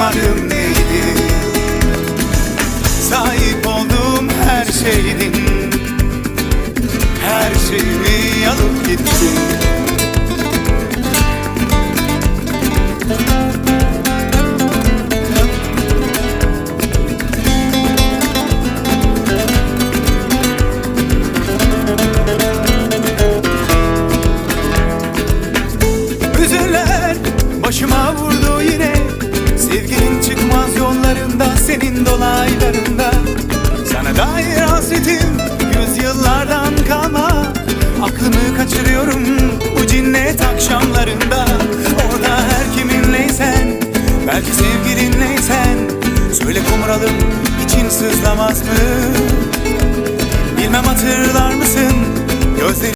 adım neydi? Sahip olduğum her şeydin. Her şeyimi alıp gittin. Hüzünler başıma vurdu dolaylarında Sana dair hasretim Yüzyıllardan kalma. Aklımı kaçırıyorum Bu cinnet akşamlarında. Orada her kiminleysen Belki sevgilinleysen Söyle kumralım için sızlamaz mı? Bilmem hatırlar mısın? Gözlerim